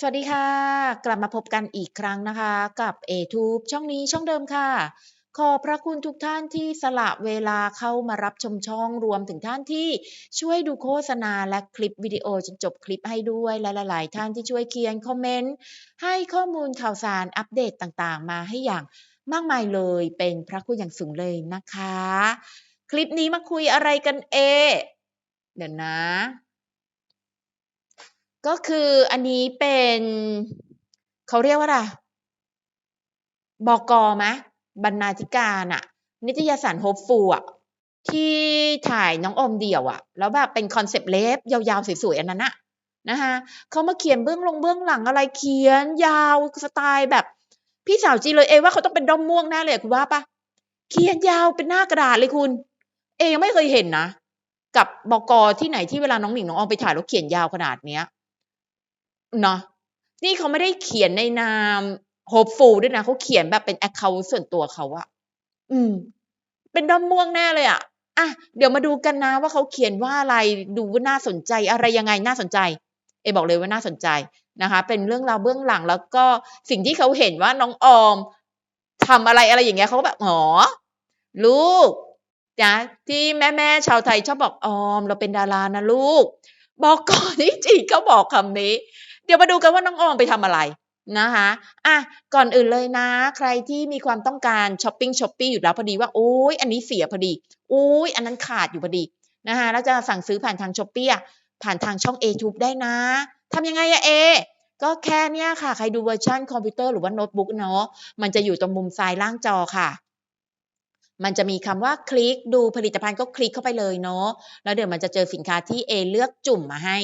สวัสดีค่ะ กลับมาพบกันอีกครั้งนะคะ กับ A-Tube ช่องนี้ช่องเดิมค่ะ ขอพระคุณทุกท่านที่สละเวลาเข้ามารับชมช่องรวมถึงท่านที่ช่วยดูโฆษณาและคลิปวิดีโอจนจบคลิปให้ด้วยและหลาย ๆ ท่านที่ช่วยเขียนคอมเมนต์ให้ข้อมูลข่าวสารอัปเดตต่าง ๆ มาให้อย่างมากมายเลยเป็นพระคุณอย่างสูงเลยนะคะ คลิปนี้มาคุยอะไรกันเอ เดี๋ยวนะ ก็คืออันนี้เป็นเขาเรียกว่าอะไรบก.ไหมบรรณาธิการอะนิตยสาร Hopeful อะที่ถ่ายน้องอมเดี่ยวอะแล้วแบบเป็นคอนเซปต์เล็บยาวๆสวยๆอันนั้นน่ะนะคะเขามาเขียนเบื้องลงเบื้องหลังอะไรเขียนยาวสไตล์แบบ พี่สาวจีเลยเอว่าเขาต้องเป็นด้อมม่วงแน่เลยคุณว่าปล่า?เขียนยาวเป็นหน้ากระดาษเลยคุณ เอยังไม่เคยเห็นนะ กับบก.ที่ไหนที่เวลาน้องหนิงน้องออมไปถ่ายแล้วเขียนยาวขนาดเนี้ย เนาะนี่เขาไม่ได้เขียนในนาม Hopeful ด้วยนะเขาเขียนแบบเป็นแอ็กเคานต์ส่วนตัวเขาอะอืม เป็นด้อมม่วงแน่เลยอะอะเดี๋ยวมาดูกันนะว่าเขาเขียนว่าอะไรดูว่าน่าสนใจอะไรยังไงน่าสนใจ เอบอกเลยว่าน่าสนใจนะคะ เป็นเรื่องราวเบื้องหลังแล้วก็สิ่งที่เขาเห็นว่าน้องออมทำอะไรอะไรอย่างเงี้ยเขาก็แบบอ๋อลูกจ๊ะที่แม่ๆชาวไทยชอบบอก"ออม เราเป็นดารานะลูก"บอกก่อ.นิจิเขาบอกคำนี้ เดี๋ยวมาดูกันว่าน้องออมไปทำอะไรนะคะอะก่อนอื่นเลยนะ ใครที่มีความต้องการช้อปปิ้ง Shopee อยู่แล้วพอดีว่าโอ๊ยอันนี้เสียพอดีโอุ๊ยอันนั้นขาดอยู่พอดีนะคะแล้วจะสั่งซื้อผ่านทาง Shopee อะผ่านทางช่อง A-Tube ได้นะทำยังไงอะเอก็แค่เนี้ยค่ะ ใครดูเวอร์ชันคอมพิวเตอร์หรือว่าโน้ตบุ๊กเนาะมันจะอยู่ตรงมุมซ้ายล่างจอค่ะ มันจะมีคำว่าคลิกดูผลิตภัณฑ์ก็คลิกเข้าไปเลยเนาะแล้วเดี๋ยวมันจะเจอสินค้าที่เอเลือกจุ่มมาให้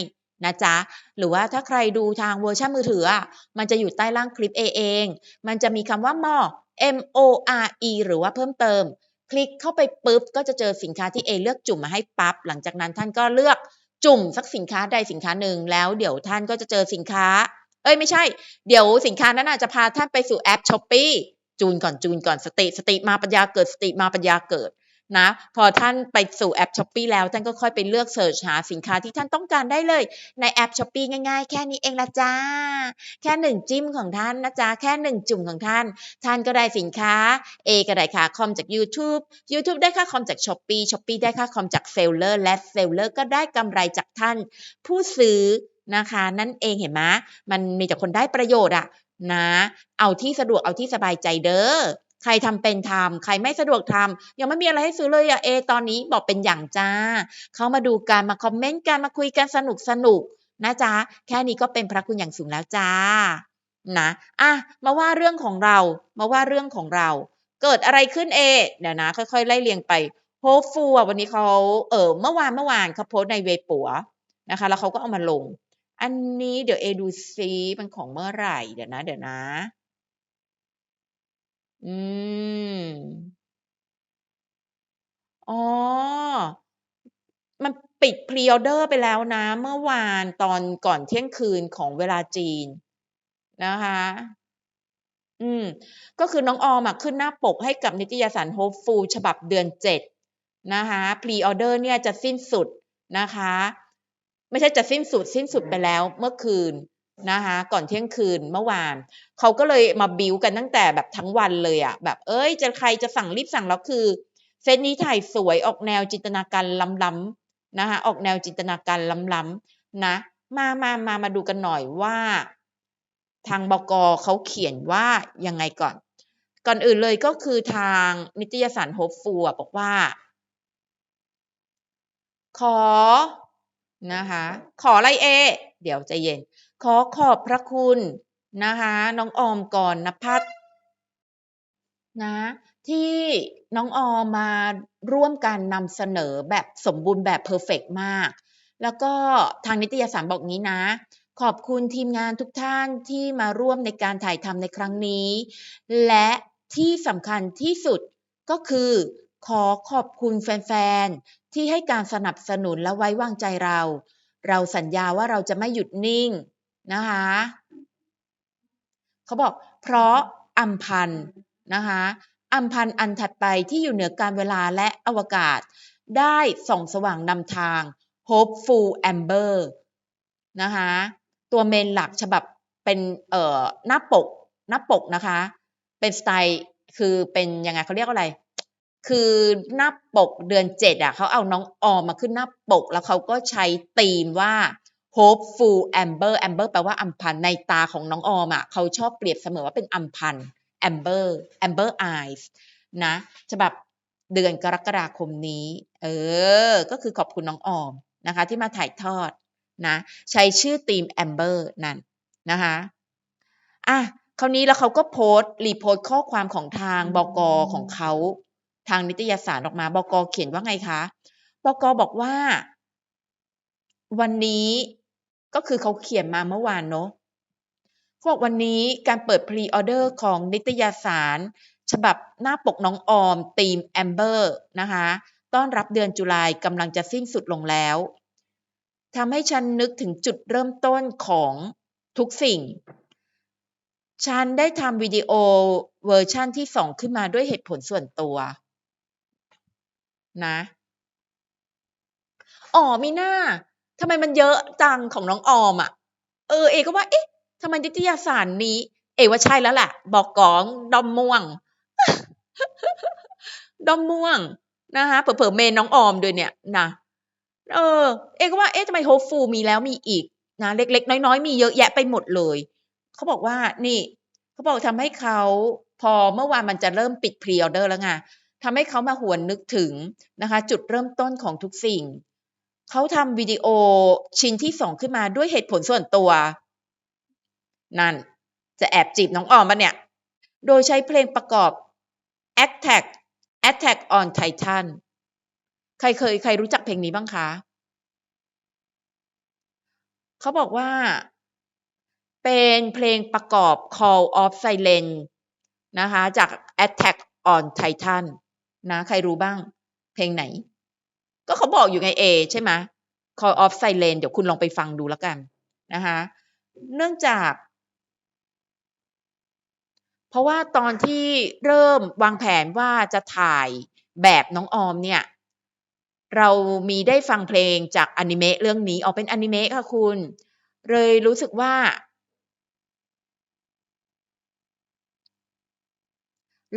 นะจ๊ะ หรือว่าถ้าใครดูทางเวอร์ชันมือถืออะมันจะอยู่ใต้ล่างคลิปเอเอง มันจะมีคำว่า More M-O-R-E หรือว่าเพิ่มเติม คลิกเข้าไปปุ๊บ ก็จะเจอสินค้าที่เอเลือกจุ่มมาให้ปั๊บหลังจากนั้นท่านก็เลือกจุ่มสักสินค้าใดสินค้าหนึ่งแล้วเดี๋ยวท่านก็จะเจอสินค้า เอ๊ยไม่ใช่ เดี๋ยวสินค้านั้นน่ะจะพาท่านไปสู่แอป Shopee จูนก่อนๆสติสติมาปัญญาเกิดสติมาปัญญาเกิด นะพอท่านไปสู่แอป Shopee แล้วท่านก็ค่อยไปเลือกเซิร์ชหาสินค้าที่ท่านต้องการได้เลย ในแอป Shopee ง่ายๆ แค่นี้เองละจ้ะแค่1จิ้มของท่านนะจ๊ะแค่1จุ่มของท่าน ท่านก็ได้สินค้าเอก็ได้ค่าคอมจากยูทูบยูทูบได้ค่าคอมจาก Shopee Shopee ได้ค่าคอมจากเซลเลอร์และเซลเลอร์ก็ได้กำไรจากท่าน ผู้ซื้อนะคะนั่นเองเห็นไหมมันมีแต่คนได้ประโยชน์อะนะ เอาที่สะดวกเอาที่สบายใจเด้อ ใครทำเป็นทำใครไม่สะดวกทำยังไม่มีอะไรให้ซื้อเลยอะเอ ตอนนี้บอกเป็นอย่างจ้ะเข้ามาดูกันมาคอมเมนต์กันมาคุยกันสนุกๆนะจ๊ะ แค่นี้ก็เป็นพระคุณอย่างสูงแล้วจ้ะนะอะมาว่าเรื่องของเรามาว่าเรื่องของเรา เกิดอะไรขึ้นเอเดี๋ยวนะ ค่อยๆ ไล่เรียงไป Hopeful อะวันนี้เขาเออเมื่อวานเมื่อวานเขาโพสต์ในเวปัวนะคะ แล้วเขาก็เอามาลง อันนี้เดี๋ยวเอดูซิมันของเมื่อไหร่เดี๋ยวนะ เดี๋ยวนะ อืม อ๋อ มันปิด Pre-order ไปแล้วนะ เมื่อวานตอนก่อนเที่ยงคืนของเวลาจีน นะคะ อืม ก็คือน้องออมอะขึ้นหน้าปกให้กับนิตยสาร Hopeful ฉบับเดือน7นะคะ Pre-order เนี่ยจะสิ้นสุดนะคะ ไม่ใช่จะสิ้นสุด สิ้นสุดไปแล้วเมื่อคืนนะคะ ก่อนเที่ยงคืนเมื่อวาน เขาก็เลยมาบิลกันตั้งแต่แบบทั้งวันเลยอะแบบเอ๊ยจะใครจะสั่งรีบสั่งแล้วคือ เซตนี้ถ่ายสวยออกแนวจินตนาการล้ำๆนะคะออกแนวจินตนาการล้ำๆนะ มามามามาดูกันหน่อยว่า ทางบก.เขาเขียนว่ายังไงก่อน ก่อนอื่นเลยก็คือทางนิตยสาร Hopeful อะบอกว่า ขอนะคะ ขออะไรเอ เดี๋ยวใจเย็น ขอขอบพระคุณ นะคะน้องออมกรณภัทรนะที่น้องออมมาร่วมกันนำเสนอแบบสมบูรณ์แบบเพอร์เฟกต์มาก แล้วก็ทางนิตยสารบอกงี้นะ ขอบคุณทีมงานทุกท่านที่มาร่วมในการถ่ายทำในครั้งนี้ และที่สำคัญที่สุดก็คือ ขอขอบคุณแฟน ๆ ที่ให้การสนับสนุนและไว้วางใจเรา เราสัญญาว่าเราจะไม่หยุดนิ่งนะคะ เขาบอก เพราะอำพันธ์นะคะอำพันธ์อันถัดไปที่อยู่เหนือกาลเวลาและอวกาศ ได้ส่องสว่างนำทาง Hopeful Amber นะคะตัวเมนหลักฉบับเป็นเอ่อหน้าปกหน้าปกนะคะ เป็นสไตล์คือเป็นยังไงเขาเรียกว่าอะไร คือหน้าปกเดือนเจ็ดอะเขาเอาน้องออมมาขึ้นหน้าปก แล้วเขาก็ใช้ธีมว่า hopeful amber amber แปลว่าอัมพันในตาของน้องออมอะเขาชอบเปรียบเสมอว่าเป็นอัมพันธ์ amber amber eyes นะฉบับเดือนกรกฎาคมนี้ เออ ก็คือขอบคุณน้องออมนะคะ ที่มาถ่ายทอดนะ ใช้ชื่อทีม amber นั่นนะคะอะคราวนี้แล้วเขาก็โพสต์รีโพสต์ข้อความของทางบกของเขา ทางนิตยสารออกมาบกเขียนว่าไงคะบกบอกว่า วันนี้ ก็คือเขาเขียนมาเมื่อวานเนาะเขาบอกวันนี้การเปิดพรีออเดอร์ของนิตยสาร ฉบับหน้าปกน้องออมทีมแอมเบอร์นะคะต้อนรับเดือนจุลายกำลังจะสิ้นสุดลงแล้วทำให้ฉันนึกถึงจุดเริ่มต้นของทุกสิ่ง ฉันได้ทำวิดีโอเวอร์ชั่นที่สองขึ้นมาด้วยเหตุผลส่วนตัวนะอ๋อมีหน้า ทำไมมันเยอะจังของน้องออมอะ เออ เอก็ว่า เอ๊ะทำไมนิตยสารนี้ เอว่าใช่แล้วแหละ บอกกองดอมม่วง ดอมม่วงนะคะเผลอๆเมนน้องออมด้วยเนี่ยนะเออ เอก็ว่า เอ๊ะทำไมโฮฟูมีแล้วมีอีกนะเล็ก ๆ น้อย ๆ มีเยอะแยะไปหมดเลย เขาบอกว่านี่ เขาบอกทำให้เขาพอเมื่อวานมันจะเริ่มปิดพรีออเดอร์แล้วไงทำให้เขามาหวนนึกถึงนะคะ จุดเริ่มต้นของทุกสิ่ง เขาทำวิดีโอชิ้นที่สองขึ้นมาด้วยเหตุผลส่วนตัว นั่น จะแอบจีบน้องออมปะเนี่ย โดยใช้เพลงประกอบ Attack Attack on Titan ใครเคยใครรู้จักเพลงนี้บ้างคะ เขาบอกว่า เป็นเพลงประกอบ Call of Silence นะคะ จาก Attack on Titan นะ ใครรู้บ้าง เพลงไหน ก็เขาบอกอยู่ไงเอใช่ไหม Call off silence เดี๋ยวคุณลองไปฟังดูแล้วกันนะคะเนื่องจาก เพราะว่าตอนที่เริ่มวางแผนว่าจะถ่ายแบบน้องออมเนี่ย เรามีได้ฟังเพลงจากอนิเมะเรื่องนี้ออกเป็นอนิเมะค่ะคุณ เลยรู้สึกว่า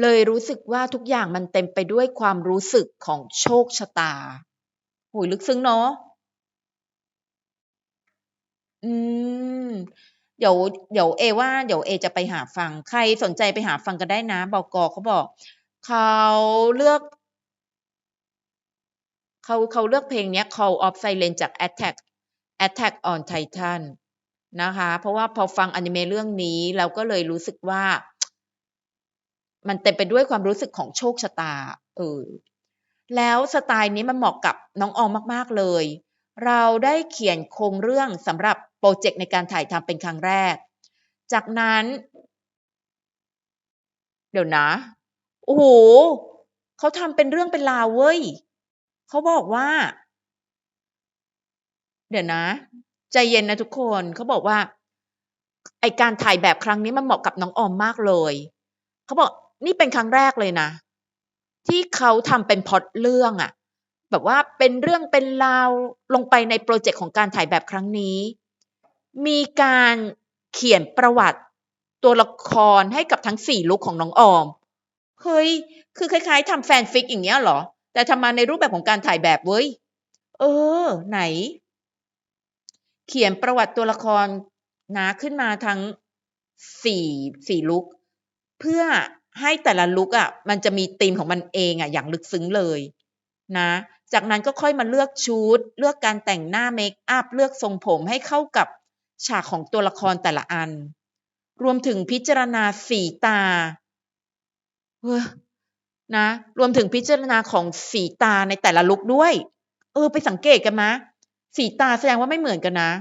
เลยรู้สึกว่าทุกอย่างมันเต็มไปด้วยความรู้สึกของโชคชะตา หยลึกซึ้งเนาะ อืม เดี๋ยว เดี๋ยวเอว่า เดี๋ยวเอจะไปหาฟัง ใครสนใจไปหาฟังกันได้นะบก.เขาบอก เขาเลือก เขาเขาเลือกเพลงเนี้ย Call of Silence จาก Attack Attack on Titan นะคะ เพราะว่าพอฟังอนิเมะเรื่องนี้ เราก็เลยรู้สึกว่า มันเต็มไปด้วยความรู้สึกของโชคชะตา เออ แล้วสไตล์นี้มันเหมาะกับน้องออมมากๆเลย เราได้เขียนโครงเรื่องสำหรับพรเจกต์ในการถ่ายทำเป็นครั้งแรก จากนั้น เดี๋ยวนะ โอ้โฮเขาทำเป็นเรื่องเป็นราวเว้ยเขาบอกว่า เดี๋ยวนะ ใจเย็นนะทุกคนเขาบอกว่า ไอการถ่ายแบบครั้งนี้มันเหมาะกับน้องออมมากเลยเขาบอกนี่เป็นครั้งแรกเลยนะ ที่เขาทำเป็นพอตเรื่องอะแบบว่าเป็นเรื่องเป็นราวลงไปในพรเจกต์ของการถ่ายแบบครั้งนี้ มีการเขียนประวัติตัวละครให้กับทั้ง4ลุกของน้องออม เฮ้ย คือคล้ายๆทำแฟนฟิกอย่างเงี้ยเหรอ แต่ทำมาในรูปแบบของการถ่ายแบบเว้ย เออ ไหน เขียนประวัติตัวละครนะขึ้นมาทั้ง4 4ลุก เพื่อ ให้แต่ละลุกอะมันจะมีธีมของมันเองอะอย่างลึกซึ้งเลยนะจากนั้นก็ค่อยมาเลือกชุด เลือกการแต่งหน้าเมกอัปเลือกทรงผมให้เข้ากับฉากของตัวละครแต่ละอัน รวมถึงพิจารณาสีตาเออนะ รวมถึงพิจารณาของสีตาในแต่ละลุกด้วย เออ ไปสังเกตกันไหมสีตาแสดงว่าไม่เหมือนกันนะ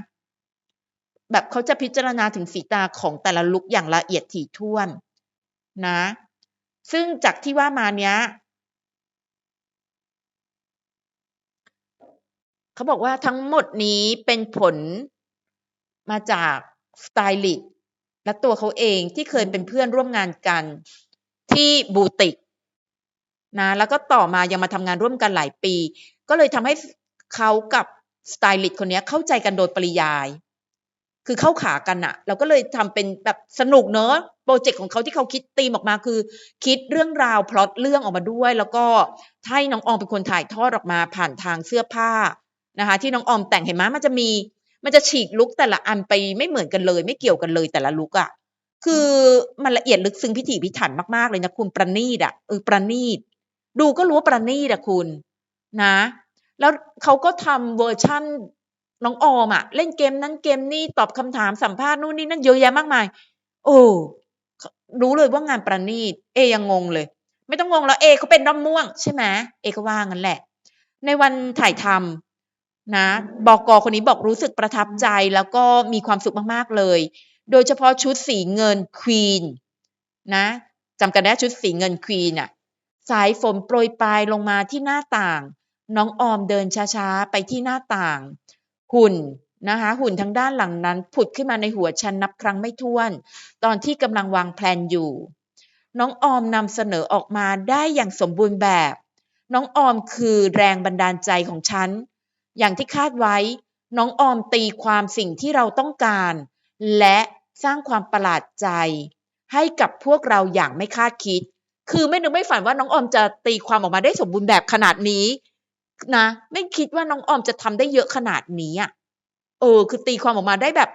แบบเขาจะพิจารณาถึงสีตาของแต่ละลุกอย่างละเอียดถี่ถ้วน นะ ซึ่งจากที่ว่ามาเนี้ยเขาบอกว่าทั้งหมดนี้เป็นผลมาจากสไตลิสต์และตัวเขาเองที่เคยเป็นเพื่อนร่วมงานกันที่บูติกนะแล้วก็ต่อมายังมาทำงานร่วมกันหลายปี ก็เลยทำให้เขากับสไตลิสต์คนนี้เข้าใจกันโดยปริยาย คือเข้าขากันอะเราก็เลยทำเป็นแบบสนุกเนอะ โปรเจกต์ของเขาที่เขาคิดธีมออกมาคือ คิดเรื่องราวพล็อตเรื่องออกมาด้วย แล้วก็ให้น้องออมเป็นคนถ่ายทอดออกมาผ่านทางเสื้อผ้านะคะ ที่น้องออมแต่งเห็นไหมมันจะมี มันจะฉีกลุกแต่ละอันไปไม่เหมือนกันเลย ไม่เกี่ยวกันเลยแต่ละลุกอะคือมันละเอียดลึกซึ้งพิถีพิถันมากๆเลยนะคุณประณีตอะเออประณีตดูก็รู้ว่าประณีตอะคุณนะ แล้วเขาก็ทำเวอร์ชั่นน้องออมอะเล่นเกมนั้นเกมนี้ตอบคำถามสัมภาษณ์นู่นนี่นั่นเยอะแยะมากมาย โอ้ รู้เลยว่างานประณีตเอยังงงเลย ไม่ต้องงงแล้วเอเขาเป็นด้อมม่วงใช่ไหมเอก็ว่างั้นแหละ ในวันถ่ายทำนะบอกอคนนี้บอกรู้สึกประทับใจแล้วก็มีความสุขมากๆเลย โดยเฉพาะชุดสีเงินควีนนะจำกันได้ชุดสีเงินควีนอะสายฝนโปรยปลายลงมาที่หน้าต่าง น้องออมเดินช้าๆ ไปที่หน้าต่าง หุ่น นะคะหุ่นทางด้านหลังนั้นผุดขึ้นมาในหัวฉันนับครั้งไม่ถ้วน ตอนที่กำลังวางแผนอยู่ น้องออมนำเสนอออกมาได้อย่างสมบูรณ์แบบ น้องออมคือแรงบันดาลใจของฉัน อย่างที่คาดไว้ น้องออมตีความสิ่งที่เราต้องการ และสร้างความประหลาดใจ ให้กับพวกเราอย่างไม่คาดคิด คือไม่นึกไม่ฝันว่าน้องออมจะตีความออกมาได้สมบูรณ์แบบขนาดนี้นะ ไม่คิดว่าน้องออมจะทำได้เยอะขนาดนี้อะ เออ คือตีความออกมาได้แบบ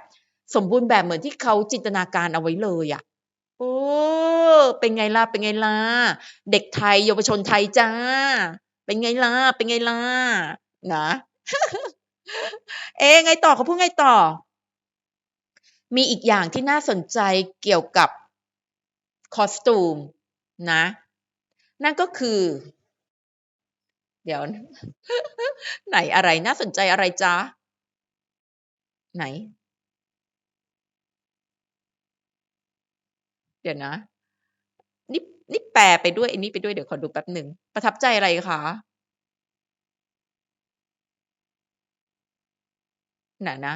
สมบูรณ์แบบเหมือนที่เขาจินตนาการเอาไว้เลยอะโอ้เป็นไงล่ะเป็นไงล่ะเด็กไทยเยาวชนไทยจ้า เป็นไงล่ะเป็นไงล่ะนะเอ๊ไงต่อเขาพูดไงต่อ มีอีกอย่างที่น่าสนใจเกี่ยวกับคอสตูมนะ นั่นก็คือ เดี๋ยว ไหนอะไรน่าสนใจอะไรจ๊ะ ไหน เดี๋ยวนะ นี่นี่แปลไปด้วยอ้นี่ไปด้วยเดี๋ยวขอดูแป๊บหนึ่ง ประทับใจอะไรคะไหนนะ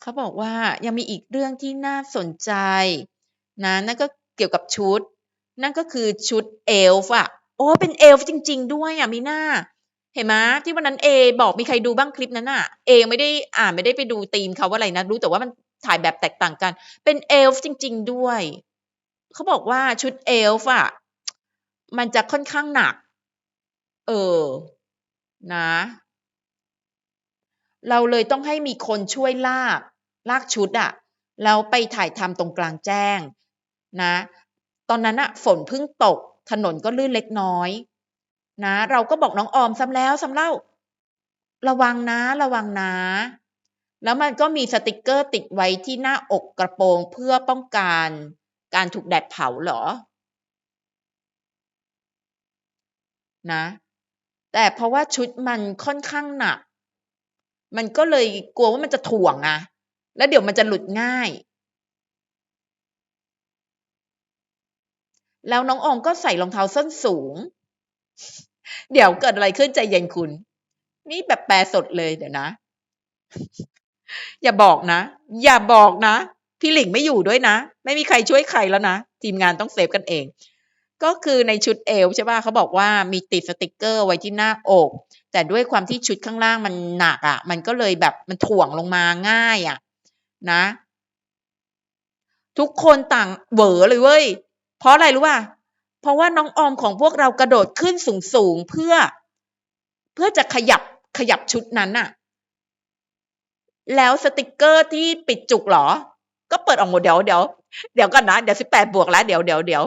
เขาบอกว่ายังมีอีกเรื่องที่น่าสนใจ นะ นั่นก็เกี่ยวกับชุด นั่นก็คือชุดเอลฟ์อะโอ้ เป็นเอลฟ์จริง ๆ ด้วยอะมีหน้า เห็นไหมที่วันนั้นเอบอกมีใครดูบ้างคลิปนั้นอะเอไม่ได้อ่านไม่ได้ไปดูธีมเขาว่าอะไรนะ รู้แต่ว่ามันถ่ายแบบแตกต่างกัน เป็นเอลฟ์จริง ๆ ด้วย เขาบอกว่าชุดเอลฟ์อะมันจะค่อนข้างหนัก เออ นะ เราเลยต้องให้มีคนช่วยลาก ลากชุดอะแล้วไปถ่ายทำตรงกลางแจ้ง นะ ตอนนั้นอะฝนเพิ่งตก ถนนก็ลื่นเล็กน้อย นะ เราก็บอกน้องออมซ้ำแล้วซ้ำเล่า ระวังนะระวังนะ แล้วมันก็มีสติกเกอร์ติดไว้ที่หน้าอกกระโปรงเพื่อป้องกันการถูกแดดเผาเหรอ นะ แต่เพราะว่าชุดมันค่อนข้างหนัก มันก็เลยกลัวว่ามันจะถ่วงอะแล้วเดี๋ยวมันจะหลุดง่าย แล้วน้องออมก็ใส่รองเท้าส้นสูง เดี๋ยวเกิดอะไรขึ้นใจเย็นคุณ นี่แบบแปลสดเลยเดี๋ยวนะ อย่าบอกนะ อย่าบอกนะ พี่หลิงไม่อยู่ด้วยนะ ไม่มีใครช่วยใครแล้วนะ ทีมงานต้องเซฟกันเอง ก็คือในชุดเอวใช่ป่ะเขาบอกว่ามีติดสติกเกอร์ไว้ที่หน้าอก แต่ด้วยความที่ชุดข้างล่างมันหนักอะ่ะ มันก็เลยแบบมันถ่วงลงมาง่ายอะ่ะ นะ ทุกคนต่างเหวอเลยเว้ย เพราะอะไรรู้ป่ะ เพราะว่าน้องออมของพวกเรากระโดดขึ้นสูงสูงเพื่อ เพื่อจะขยับขยับชุดนั้นน่ะ แล้วสติกเกอร์ที่ปิดจุกหรอ ก็เปิดออกหมดเดี๋ยวเดี๋ยวเดี๋ยวก่อนนะเดี๋ยวสิบแปดบวกแล้วเดี๋ยวเดี๋ยวเดี๋ยว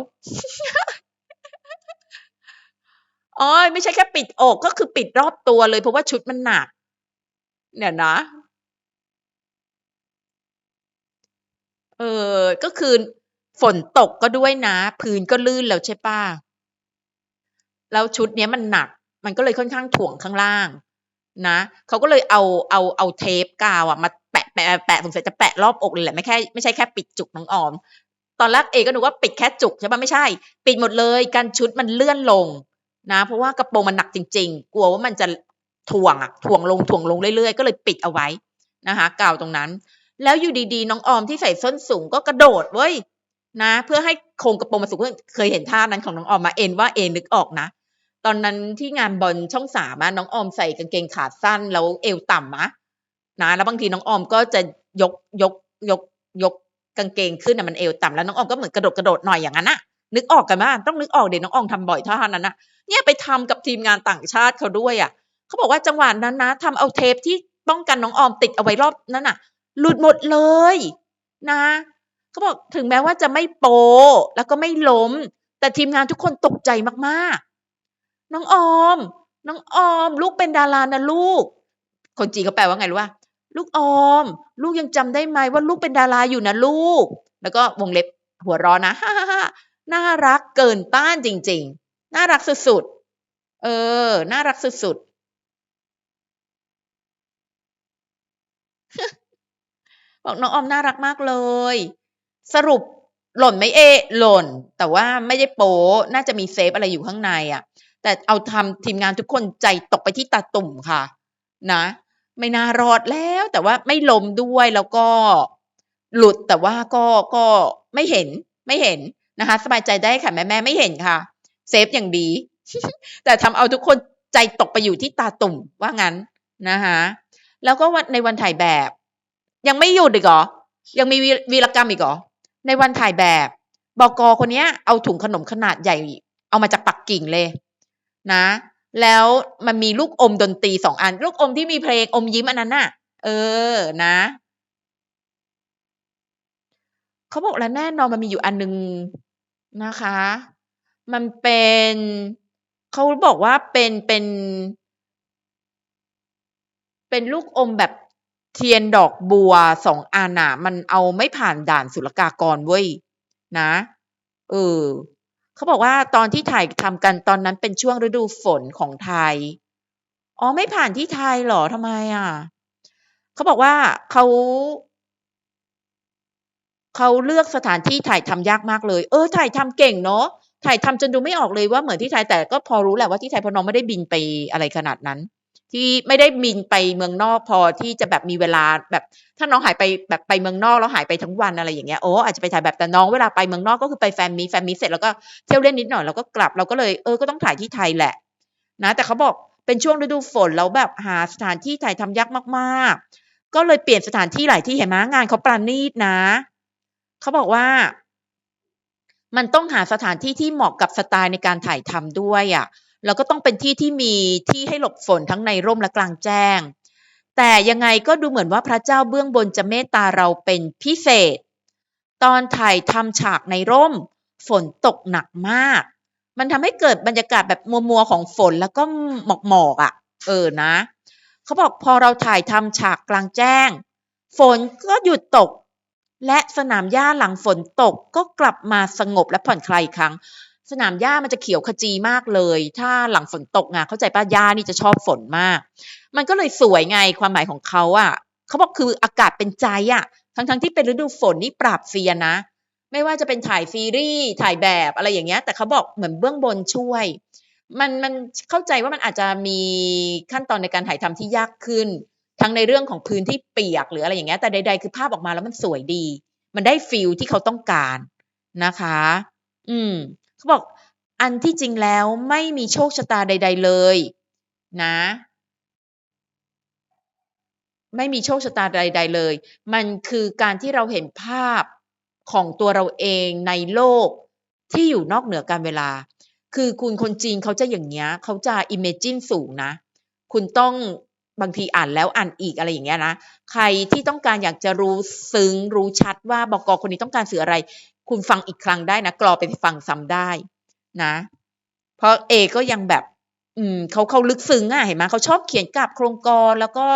อ๋อไม่ใช่แค่ปิดอกก็คือปิดรอบตัวเลยเพราะว่าชุดมันหนัก เนี่ยนะ เออก็คือ ฝนตกก็ด้วยนะพื้นก็ลื่นแล้วใช่ป่ะแล้วชุดเนี้ยมันหนัก มันก็เลยค่อนข้างถ่วงข้างล่างนะเขาก็เลยเอาเอาเอาเทปกาวอะมาแปะแปะแปะสงสัยจะแปะรอบอกเลยแหละไม่แค่ไม่ใช่แค่ปิดจุกน้องออม ตอนแรกเอก็นึกว่าปิดแค่จุกใช่ป่ะไม่ใช่ ปิดหมดเลยกันชุดมันเลื่อนลงนะ เพราะว่ากระโปรงมันหนักจริง ๆ กลัวว่ามันจะถ่วงอะถ่วงลงถ่วงลงเรื่อยๆ ก็เลยปิดเอาไว้นะคะกาวตรงนั้น แล้วอยู่ดีๆ น้องออมที่ใส่ส้นสูงก็กระโดดเว้ย นะ เพื่อให้โครงกระโปรงมันสูงเคยเห็นท่านั้นของน้องออมมาเอ็นว่าเอ็นนึกออกนะตอนนั้นที่งานบอลช่องสามอะน้องออมใส่กางเกงขาสั้น แล้วเอวต่ำมะนะแล้วบางทีน้องออมก็จะยกยกยกยกกางเกงขึ้นอะมันเอวต่ำแล้วน้องออมก็เหมือนกระโดดกระโดดหน่อยอย่างนั้นอะนึกออกกันมั้ยต้องนึกออกเดี๋ยวน้องออมทำบ่อยท่านั้นนะเนี่ยไปทำกับทีมงานต่างชาติเขาด้วยอะเขาบอกว่าจังหวะนั้นนะทำเอาเทปที่ป้องกันน้องออมติดเอาไว้รอบนั้นอะหลุดหมดเลย นะ เขาบอกถึงแม้ว่าจะไม่โปแล้วก็ไม่ล้ม แต่ทีมงานทุกคนตกใจมากๆ น้องออม น้องออม ลูกเป็นดารานะลูก คนจีนเขาแปลว่าไงรู้ป่ะลูกออม ลูกยังจำได้ไหมว่าลูกเป็นดาราอยู่นะลูก แล้วก็วงเล็บหัวเร้อนนะฮ่าฮ่าน่ารักเกินต้านจริง ๆ น่ารักสุดๆ เออ น่ารักสุดๆ บอกน้องออมน่ารักมากเลย สรุปหล่นไม่เอ หล่น แต่ว่าไม่ได้โป๊น่าจะมีเซฟอะไรอยู่ข้างในอะแต่เอาทำทีมงานทุกคนใจตกไปที่ตาตุ่มค่ะ นะ ไม่น่ารอดแล้ว แต่ว่าไม่ล้มด้วยแล้วก็หลุดแต่ว่าก็ก็ไม่เห็นไม่เห็นนะคะ สบายใจได้ค่ะแม่แม่ไม่เห็นค่ะ เซฟอย่างดี แต่ทำเอาทุกคนใจตกไปอยู่ที่ตาตุ่มว่างั้นนะคะแล้วก็วันในวันถ่ายแบบ ยังไม่หยุดอีกเหรอยังมีวีรกรรมอีกเหรอ ในวันถ่ายแบบบกคนเนี้ยเอาถุงขนมขนาดใหญ่ เอามาจากปักกิ่งเลยนะ แล้วมันมีลูกอมดนตรีสองอัน ลูกอมที่มีเพลงอมยิ้มอันนั้นน่ะ เออนะเขาบอกแล้วแน่นอนมันมีอยู่อันหนึ่งนะคะ มันเป็นเขาบอกว่าเป็นเป็น เป็นลูกอมแบบ เทียนดอกบัวสองอันน่ะ มันเอาไม่ผ่านด่านศุลกากรเว้ยนะเออเขาบอกว่าตอนที่ถ่ายทำกันตอนนั้นเป็นช่วงฤดูฝนของไทย อ๋อไม่ผ่านที่ไทยเหรอทำไมอะเขาบอกว่าเขาเขาเลือกสถานที่ถ่ายทำยากมากเลย เออ ถ่ายทำเก่งเนาะถ่ายทำจนดูไม่ออกเลยว่าเหมือนที่ไทยแต่ก็พอรู้แหละว่าที่ไทยพราะน้องไม่ได้บินไปอะไรขนาดนั้น ที่ไม่ได้บินไปเมืองนอกพอที่จะแบบมีเวลาแบบถ้าน้องหายไปแบบไปเมืองนอกแล้วหายไปทั้งวันอะไรอย่างเงี้ยโอ้อาจจะไปถ่ายแบบแต่น้องเวลาไปเมืองนอกก็คือไปแฟนมีแฟนมีเสร็จแล้วก็เที่ยวเล่นนิดหน่อยแล้วก็กลับเราก็เลยเออก็ต้องถ่ายที่ไทยแหละ นะ แต่เขาบอกเป็นช่วงฤดูฝนแล้วแบบหาสถานที่ถ่ายทำยากมากๆ ก็เลยเปลี่ยนสถานที่หลายที่เห็นไหมงานเขาปราณีตนะเขาบอกว่า มันต้องหาสถานที่ที่เหมาะกับสไตล์ในการถ่ายทำด้วยอะ่ะ แล้วก็ต้องเป็นที่ที่มีที่ให้หลบฝนทั้งในร่มและกลางแจ้ง แต่ยังไงก็ดูเหมือนว่าพระเจ้าเบื้องบนจะเมตตาเราเป็นพิเศษ ตอนถ่ายทำฉากในร่ม ฝนตกหนักมาก มันทำให้เกิดบรรยากาศแบบมัวๆของฝนแล้วก็หมอกๆอะ่ะ เออนะ เขาบอกพอเราถ่ายทำฉากกลางแจ้ง ฝนก็หยุดตก และสนามหญ้าหลังฝนตกก็กลับมาสงบและผ่อนคลายอีกครั้ง สนามหญ้ามันจะเขียวขจีมากเลย ถ้าหลังฝนตกไงเข้าใจป้าหญ้านี่จะชอบฝนมาก มันก็เลยสวยไงความหมายของเขาอะ่ะเขาบอกคืออากาศเป็นใจอะ่ะ ทั้งๆทที่เป็นฤดูฝนนี่ปราบเซียนะ ไม่ว่าจะเป็นถ่ายซีรีส์ถ่ายแบบอะไรอย่างเงี้ย แต่เขาบอกเหมือนเบื้องบนช่วย มันมันเข้าใจว่ามันอาจจะมีขั้นตอนในการถ่ายทำที่ยากขึ้น ทั้งในเรื่องของพื้นที่เปียกหรืออะไรอย่างเงี้ยแต่ใด ๆ คือภาพออกมาแล้วมันสวยดี มันได้ฟิลที่เขาต้องการนะคะ อืม เขาบอกอันที่จริงแล้วไม่มีโชคชะตาใด ๆ เลยนะ ไม่มีโชคชะตาใด ๆ เลย มันคือการที่เราเห็นภาพของตัวเราเองในโลกที่อยู่นอกเหนือการเวลา คือคุณคนจีนเขาจะอย่างเงี้ยเขาจะ imagine สูงนะ คุณต้องบางทีอ่านแล้วอ่านอีกอะไรอย่างเงี้ยนะ ใครที่ต้องการอยากจะรู้ซึ้งรู้ชัดว่าบกคนนี้ต้องการสื่ออะไร คุณฟังอีกครั้งได้นะกรอไปฟังซ้ำได้นะ เพราะเอก็ยังแบบ อืมเขาเขาลึกซึ้งอะเห็นไหมเขาชอบเขียนกับโครงกรแล้วก็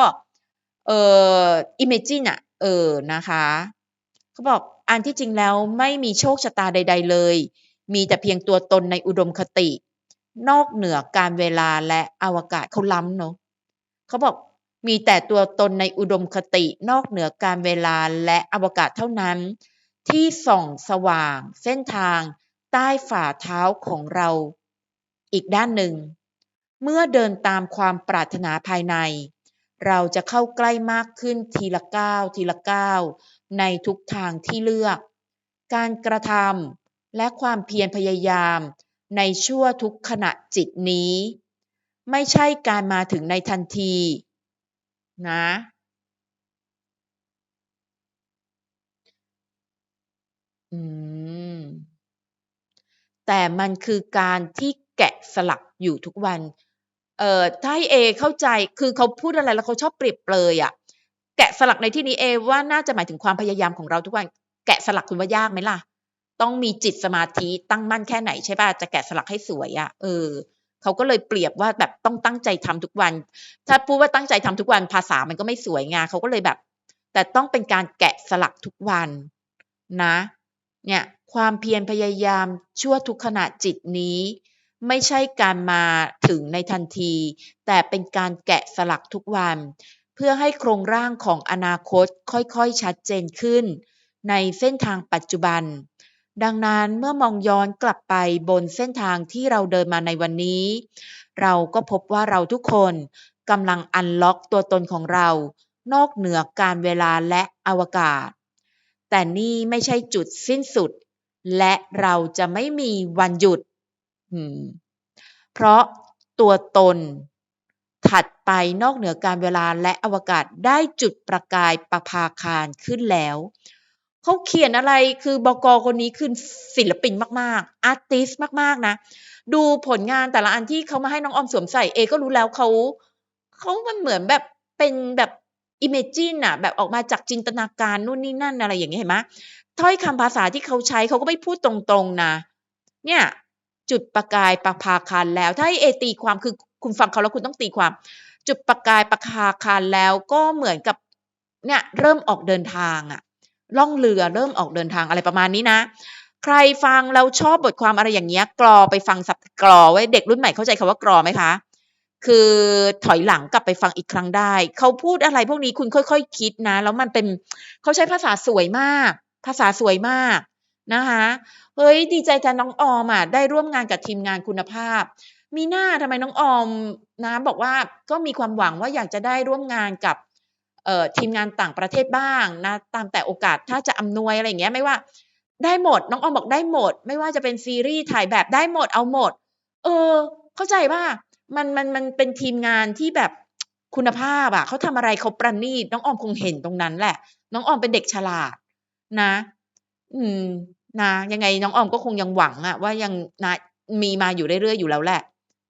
เอ่อ imagine อะ เออนะคะเขาบอกอันที่จริงแล้วไม่มีโชคชะตาใด ๆ เลย มีแต่เพียงตัวตนในอุดมคติ นอกเหนือการเวลาและอวกาศเขาล้ำเนาะเขาบอกมีแต่ตัวตนในอุดมคติ นอกเหนือการเวลาและอวกาศเท่านั้น ที่ส่องสว่างเส้นทางใต้ฝ่าเท้าของเรา อีกด้านหนึ่ง เมื่อเดินตามความปรารถนาภายใน เราจะเข้าใกล้มากขึ้นทีละก้าวทีละก้าวในทุกทางที่เลือก การกระทำและความเพียรพยายามในชั่วทุกขณะจิตนี้ ไม่ใช่การมาถึงในทันที นะ แต่มันคือการที่แกะสลักอยู่ทุกวัน เอ่อถ้าให้เอเข้าใจคือเขาพูดอะไรแล้วเขาชอบเปรียบเปรยอะแกะสลักในที่นี้เอว่าน่าจะหมายถึงความพยายามของเราทุกวัน แกะสลักคุณว่ายากไหมล่ะ ต้องมีจิตสมาธิตั้งมั่นแค่ไหนใช่เปล่าจะแกะสลักให้สวยอะเออเขาก็เลยเปรียบว่าแบบต้องตั้งใจทำทุกวัน ถ้าพูดว่าตั้งใจทำทุกวันภาษามันก็ไม่สวยไงเขาก็เลยแบบ แต่ต้องเป็นการแกะสลักทุกวันนะ เนี่ยความเพียรพยายามชั่วทุกขณะจิตนี้ ไม่ใช่การมาถึงในทันที แต่เป็นการแกะสลักทุกวัน เพื่อให้โครงร่างของอนาคตค่อยๆชัดเจนขึ้น ในเส้นทางปัจจุบัน ดังนั้นเมื่อมองย้อนกลับไปบนเส้นทางที่เราเดินมาในวันนี้ เราก็พบว่าเราทุกคนกำลังอันล็อกตัวตนของเรา นอกเหนือการเวลาและอวกาศ แต่นี่ไม่ใช่จุดสิ้นสุด และเราจะไม่มีวันหยุดอืมเพราะตัวตน ถัดไปนอกเหนือการเวลาและอวกาศได้จุดประกายประภาคารขึ้นแล้ว เขาเขียนอะไรคือบกคนนี้คือศิลปินมาก ๆ อาร์ติสต์มาก ๆ นะ ดูผลงานแต่ละอันที่เขามาให้น้องออมสวมใส่เอก็รู้แล้วเขาเขามันเหมือนแบบเป็นแบบ Imagine น่ะแบบออกมาจากจินตนาการนู่นนี่นั่นอะไรอย่างเงี้ยเห็นไหมถ้อยคำภาษาที่เขาใช้เขาก็ไม่พูดตรงๆนะ เนี่ย จุดประกายประภาคารแล้ว ถ้าให้เอตีความคือคุณฟังเขาแล้วคุณต้องตีความ จุดประกายประภาคารแล้วก็เหมือนกับเนี่ยเริ่มออกเดินทางอะล่องเรือเริ่มออกเดินทางอะไรประมาณนี้นะ ใครฟังแล้วชอบบทความอะไรอย่างเงี้ยกรอไปฟังสับกรอไว้เด็กรุ่นใหม่เข้าใจคำว่ากรอไหมคะ? คือถอยหลังกลับไปฟังอีกครั้งได้ เขาพูดอะไรพวกนี้คุณค่อยๆคคิดนะ แล้วมันเป็นเขาใช้ภาษาสวยมาก ภาษาสวยมากนะคะเฮ้ยดีใจแทนน้องออมอะได้ร่วมงานกับทีมงานคุณภาพมิน่าทำไมน้องออมนะบอกว่าก็มีความหวังว่าอยากจะได้ร่วมงานกับเอ่อทีมงานต่างประเทศบ้างนะตามแต่โอกาสถ้าจะอำนวยอะไรอย่างเงี้ยไม่ว่าได้หมด น้องออมบอกได้หมด ไม่ว่าจะเป็นซีรีส์ถ่ายแบบได้หมดเอาหมด เออ เข้าใจเปล่า? มันมันมันเป็นทีมงานที่แบบคุณภาพอะเขาทำอะไรเขาประณีตน้องออมคงเห็นตรงนั้นแหละ น้องออมเป็นเด็กฉลาด นะ อืม นะยังไงน้องออมก็คงยังหวังอะว่ายังนะมีมาอยู่เรื่อยๆอยู่แล้วแหละ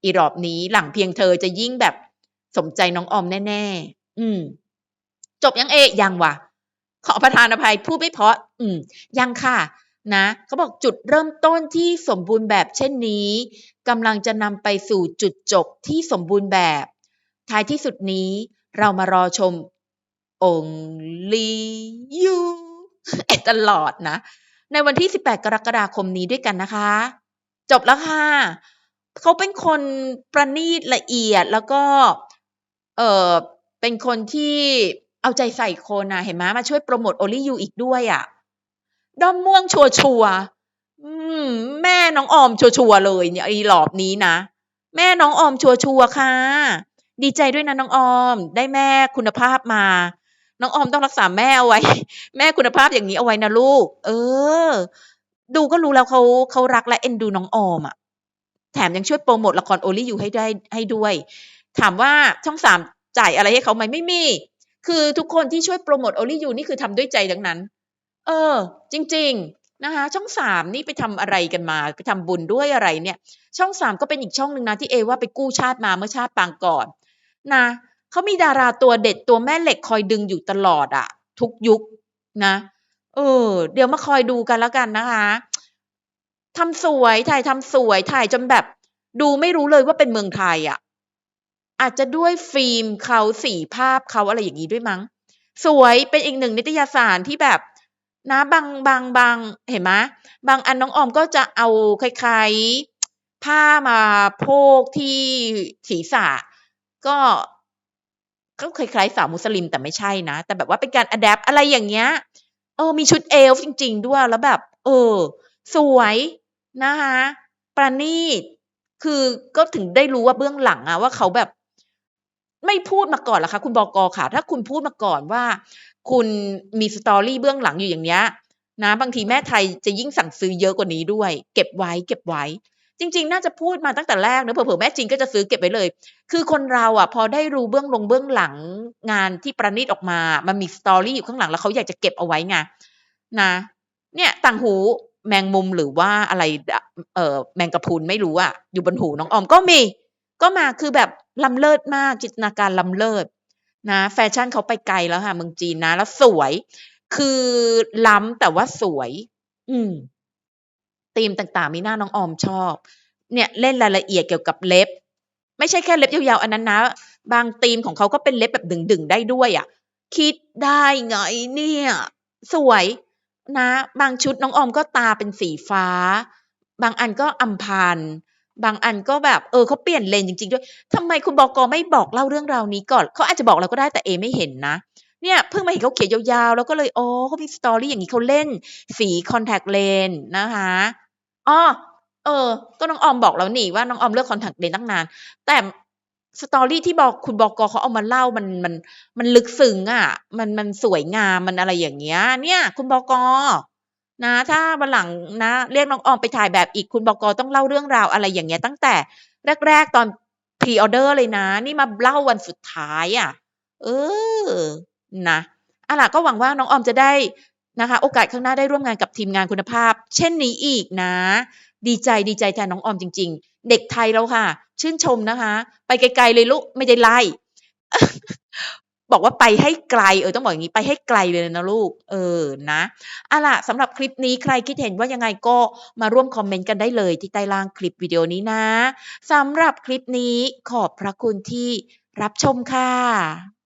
อีรอบนี้หลังเพียงเธอจะยิ่งแบบสมใจน้องออมแน่ๆ อืม จบยังเอ?ยังวะขอประทานอภัยพูดไม่เพราะ อืม ยังค่ะ นะเขาบอกจุดเริ่มต้นที่สมบูรณ์แบบเช่นนี้กำลังจะนำไปสู่จุดจบที่สมบูรณ์แบบ ท้ายที่สุดนี้เรามารอชม Only You ตลอดนะ ในวันที่ 18 กรกฎาคมนี้ด้วยกันนะคะ จบแล้วค่ะเขาเป็นคนประณีตละเอียดแล้วก็เออเป็นคนที่เอาใจใส่คนนะเห็นไหมมาช่วยโพรโมต Only You อีกด้วยอะ ด้อมม่วงชัวร์ๆอืมแม่น้องออมชัวร์ๆเลยเนี่ยอีรอบนี้นะ แม่น้องออมชัวร์ๆค่ะ ดีใจด้วยนะน้องออม ได้แม่คุณภาพมา น้องออมต้องรักษาแม่เอาไว้ แม่คุณภาพอย่างงี้เอาไว้นะลูก เออ ดูก็รู้แล้วเขาเขารักและเอ็นดูน้องออมอะ แถมยังช่วยโพรโมตละคร Only You ให้ได้ให้ด้วย ถามว่าช่อง3จ่ายอะไรให้เขาไหม?ไม่มี คือทุกคนที่ช่วยโพรโมต Only You นี่คือทำด้วยใจทั้งนั้น เออ จริง ๆนะคะ ช่อง3นี่ไปทำอะไรกันมา ไปทำบุญด้วยอะไรเนี่ย ช่อง3ก็เป็นอีกช่องหนึ่งนะที่เอว่าไปกู้ชาติมาเมื่อชาติปางก่อน นะเขามีดาราตัวเด็ดตัวแม่เหล็กคอยดึงอยู่ตลอดอะทุกยุคนะเออ เดี๋ยวมาคอยดูกันแล้วกันนะคะทำสวยถ่ายทำสวยถ่ายจนแบบ ดูไม่รู้เลยว่าเป็นเมืองไทยอะอาจจะด้วยฟิล์มเขาสีภาพเขาอะไรอย่างงี้ด้วยมั้ง สวยเป็นอีกหนึ่งนิตยสารที่แบบ นะบางบางบางเห็นไหมบางอันน้องออมก็จะเอาคล้ายๆผ้ามาโพกที่ศีรษะ ก็ก็คล้ายๆสาวมุสลิมแต่ไม่ใช่นะ แต่แบบว่าเป็นการอะแดปอะไรอย่างเงี้ยเออมีชุดเอลฟ์จริง ๆ ด้วยแล้วแบบ เออ สวยนะคะประณีตคือก็ถึงได้รู้ว่าเบื้องหลังอะว่าเขาแบบ ไม่พูดมาก่อนหรอคะคุณบก.ค่ะ ถ้าคุณพูดมาก่อนว่า คุณมี story เบื้องหลังอยู่อย่างเงี้ยนะบางทีแม่ไทยจะยิ่งสั่งซื้อเยอะกว่านี้ด้วย เก็บไว้เก็บไว้ จริง ๆ น่าจะพูดมาตั้งแต่แรกนะเผลอๆแม่จีนก็จะซื้อเก็บไว้เลย คือคนเราอะพอได้รู้เบื้องลงเบื้องหลังงานที่ประณีตออกมา มันมี story อยู่ข้างหลังแล้วเขาอยากจะเก็บเอาไว้ไงนะเนี่ยต่างหูแมงมุมหรือว่าอะไรเอ่อแมงกะพรุนไม่รู้อะอยู่บนหูน้องออมก็มี ก็มาคือแบบล้ำเลิศมากจินตนาการล้ำเลิศ นะแฟชั่นเขาไปไกลแล้วค่ะเมืองจีนนะ แล้วสวย คือล้ำแต่ว่าสวย อืมธีมต่างๆ มีหน้าน้องออมชอบ เนี่ยเล่นรายละเอียดเกี่ยวกับเล็บ ไม่ใช่แค่เล็บยาวๆอันนั้นนะ บางธีมของเขาก็เป็นเล็บแบบดึงๆได้ด้วยอะคิดได้ไงเนี่ย สวยนะ บางชุดน้องออมก็ตาเป็นสีฟ้า บางอันก็อัมพาน บางอันก็แบบเออเขาเปลี่ยนเลนจริง ๆ ด้วยทำไมคุณบก.ไม่บอกเล่าเรื่องราวนี้ก่อนเขาอาจจะบอกเราก็ได้แต่เอไม่เห็นนะเนี่ยเพิ่งมาเห็นเขาเขียนยาวๆ แล้วก็เลยอ๋อเขามี story อย่างงี้เขาเล่นสีคอนแทกเลนนะคะอ้อเออ ก็น้องออมบอกแล้วนี่ว่าน้องออมเลือกคอนแทกเลนตั้งนาน แต่ story ที่บอกคุณบก.เขาเอามาเล่ามันมันมันลึกซึ้งอะมันมันสวยงามมันอะไรอย่างเงี้ย เนี่ย คุณบก. นะถ้าวันหลังนะเรียกน้องออมไปถ่ายแบบอีกคุณบอกอ.ต้องเล่าเรื่องราวอะไรอย่างเงี้ยตั้งแต่แรก ๆ ตอน Pre-order เลยนะ นี่มาเล่าวันสุดท้ายอะเออนะอาล่ะก็หวังว่าน้องออมจะได้นะคะ โอกาสข้างหน้าได้ร่วมงานกับทีมงานคุณภาพ เช่นนี้อีกนะ ดีใจดีใจแทนน้องออมจริง ๆ เด็กไทยเราค่ะ ชื่นชมนะคะ ไปไกลๆเลยลูกไม่ได้ไล่ บอกว่าไปให้ไกลเออต้องบอกอย่างนี้ไปให้ไกลเลยนะลูก เออนะอะล่ะสำหรับคลิปนี้ใครคิดเห็นว่ายังไงก็มาร่วมคอมเมนต์กันได้เลยที่ใต้ล่างคลิปวิดีโอนี้นะสำหรับคลิปนี้ขอบพระคุณที่รับชมค่ะ